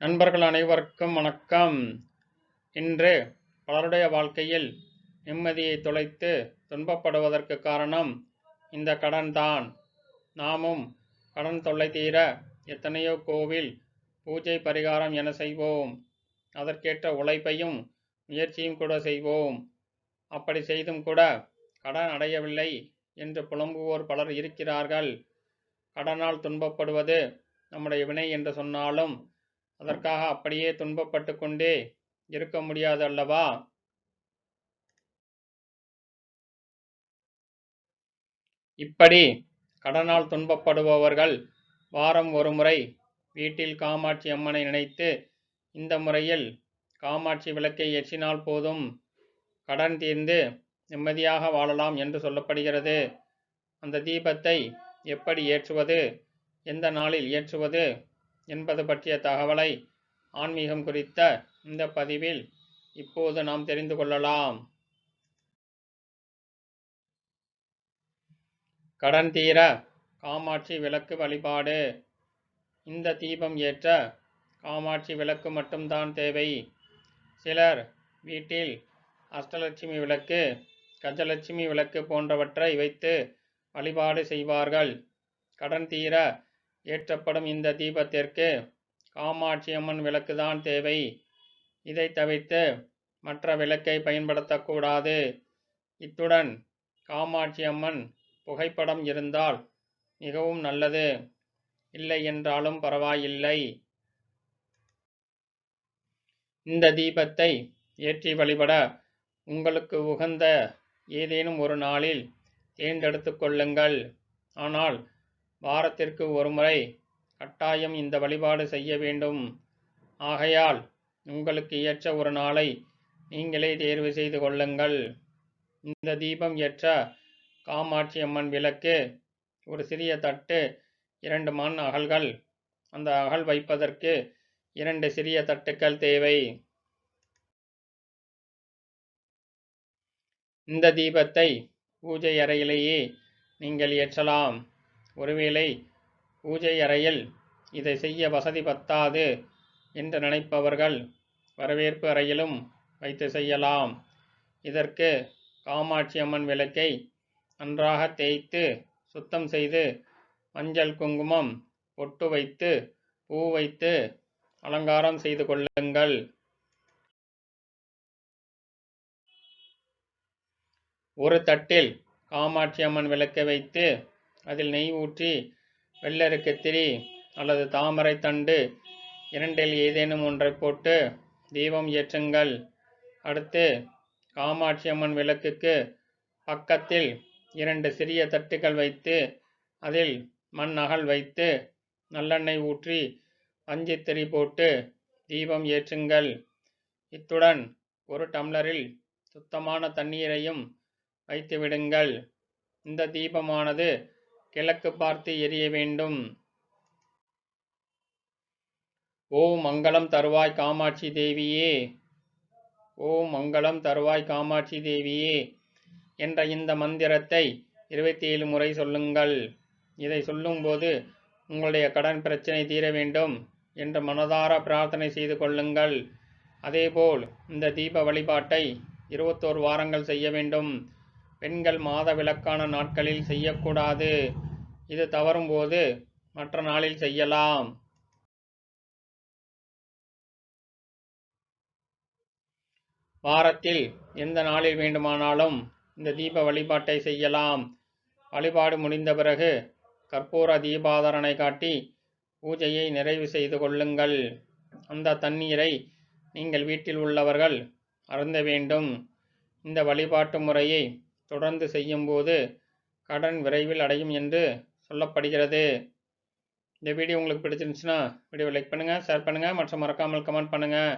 நண்பர்கள் அனைவருக்கும் வணக்கம். இன்று பலருடைய வாழ்க்கையில் நிம்மதியை தொலைத்து துன்பப்படுவதற்கு காரணம் இந்த கடன் தான். நாமும் கடன் தொல்லை தீர எத்தனையோ கோவில் பூஜை பரிகாரம் என செய்வோம். அதற்கேற்ற உழைப்பையும் முயற்சியும் கூட செய்வோம். அப்படி செய்தும் கூட கடன் அடையவில்லை என்று புலம்புவோர் பலர் இருக்கிறார்கள். கடனால் துன்பப்படுவது நம்முடைய வினை என்று சொன்னாலும் அதற்காக அப்படியே துன்பப்பட்டு கொண்டே இருக்க முடியாது அல்லவா இப்படி கடனால் துன்பப்படுபவர்கள் வாரம் ஒரு முறை வீட்டில் காமாட்சி அம்மனை நினைத்து இந்த முறையில் காமாட்சி விளக்கை எச்சினால் போதும் கடன் தீர்ந்து நிம்மதியாக வாழலாம் என்று சொல்லப்படுகிறது. அந்த தீபத்தை எப்படி ஏற்றுவது? எந்த நாளில் ஏற்றுவது? என்பது பற்றிய தகவலை ஆன்மீகம் குறித்த இந்த பதிவில் இப்போது நாம் தெரிந்து கொள்ளலாம். கடன் தீர காமாட்சி விளக்கு வழிபாடு. இந்த தீபம் ஏற்ற காமாட்சி விளக்கு மட்டும்தான் தேவை. சிலர் வீட்டில் அஷ்டலட்சுமி விளக்கு கஜலட்சுமி விளக்கு போன்றவற்றை வைத்து வழிபாடு செய்வார்கள். கடன் தீர ஏற்றப்படும் இந்த தீபத்திற்கு காமாட்சி அம்மன் விளக்கு தான் தேவை. இதை தவிர்த்து மற்ற விளக்கை பயன்படுத்தக்கூடாது. இத்துடன் காமாட்சி அம்மன் புகைப்படம் இருந்தால் மிகவும் நல்லது. இல்லை என்றாலும் பரவாயில்லை. இந்த தீபத்தை ஏற்றி வழிபட உங்களுக்கு உகந்த ஏதேனும் ஒரு நாளில் தேர்ந்தெடுத்து கொள்ளுங்கள். ஆனால் வாரத்திற்கு ஒருமுறை கட்டாயம் இந்த வழிபாடு செய்ய வேண்டும். ஆகையால் உங்களுக்கு ஏற்ற ஒரு நாளை நீங்களே தேர்வு செய்து கொள்ளுங்கள். இந்த தீபம் ஏற்ற காமாட்சி அம்மன் விளக்கு ஒரு சிறிய தட்டு இரண்டு மண் அகல்கள் அந்த அகல் வைப்பதற்கு இரண்டு சிறிய தட்டுக்கள் தேவை. இந்த தீபத்தை பூஜை அறையிலேயே நீங்கள் ஏற்றலாம். ஒருவேளை பூஜை அறையில் இதை செய்ய வசதி பத்தாது என்று நினைப்பவர்கள் வரவேற்பு அறையிலும் வைத்து செய்யலாம். இதற்கு காமாட்சி அம்மன் விளக்கை நன்றாக தேய்த்து சுத்தம் செய்து மஞ்சள் குங்குமம் பொட்டு வைத்து பூ வைத்து அலங்காரம் செய்து கொள்ளுங்கள். ஒரு தட்டில் காமாட்சி அம்மன் விளக்கை வைத்து அதில் நெய் ஊற்றி வெள்ளரிக்கத்திரி அல்லது தாமரை தண்டு இரண்டில் ஏதேனும் ஒன்றை போட்டு தீபம் ஏற்றுங்கள். அடுத்து காமாட்சி அம்மன் விளக்குக்கு பக்கத்தில் இரண்டு சிறிய தட்டுகள் வைத்து அதில் மண் அகல் வைத்து நல்லெண்ணெய் ஊற்றி பஞ்சித்திரி போட்டு தீபம் ஏற்றுங்கள். இத்துடன் ஒரு டம்ளரில் சுத்தமான தண்ணீரையும் வைத்து விடுங்கள் இந்த தீபமானது கிழக்கு பார்த்து எரிய வேண்டும். ஓம் மங்களம் தருவாய் காமாட்சி தேவியே. ஓம் மங்களம் தருவாய் காமாட்சி தேவியே என்ற இந்த மந்திரத்தை இருபத்தி ஏழு முறை சொல்லுங்கள். இதை சொல்லும்போது உங்களுடைய கடன் பிரச்சனை தீர வேண்டும் என்று மனதார பிரார்த்தனை செய்து கொள்ளுங்கள். அதேபோல் இந்த தீப வழிபாட்டை இருபத்தோரு வாரங்கள் செய்ய வேண்டும். பெண்கள் மாத விளக்கான நாட்களில் செய்யக்கூடாது. இது தவறும்போது மற்ற நாளில் செய்யலாம். வாரத்தில் எந்த நாளில் வேண்டுமானாலும் இந்த தீப வழிபாட்டை செய்யலாம். வழிபாடு முடிந்த பிறகு கற்பூர தீபாதரனை காட்டி பூஜையை நிறைவு செய்து கொள்ளுங்கள். அந்த தண்ணீரை நீங்கள் வீட்டில் உள்ளவர்கள் அருந்த வேண்டும். இந்த வழிபாட்டு முறையை தொடர்ந்து செய்யும்போது கடன் விரைவில் அடையும் என்று சொல்லப்படுகிறது. இந்த வீடியோ உங்களுக்கு பிடிச்சிருந்துச்சுன்னா வீடியோ லைக் பண்ணுங்கள் ஷேர் பண்ணுங்கள் மற்றும் மறக்காமல் கமெண்ட் பண்ணுங்கள்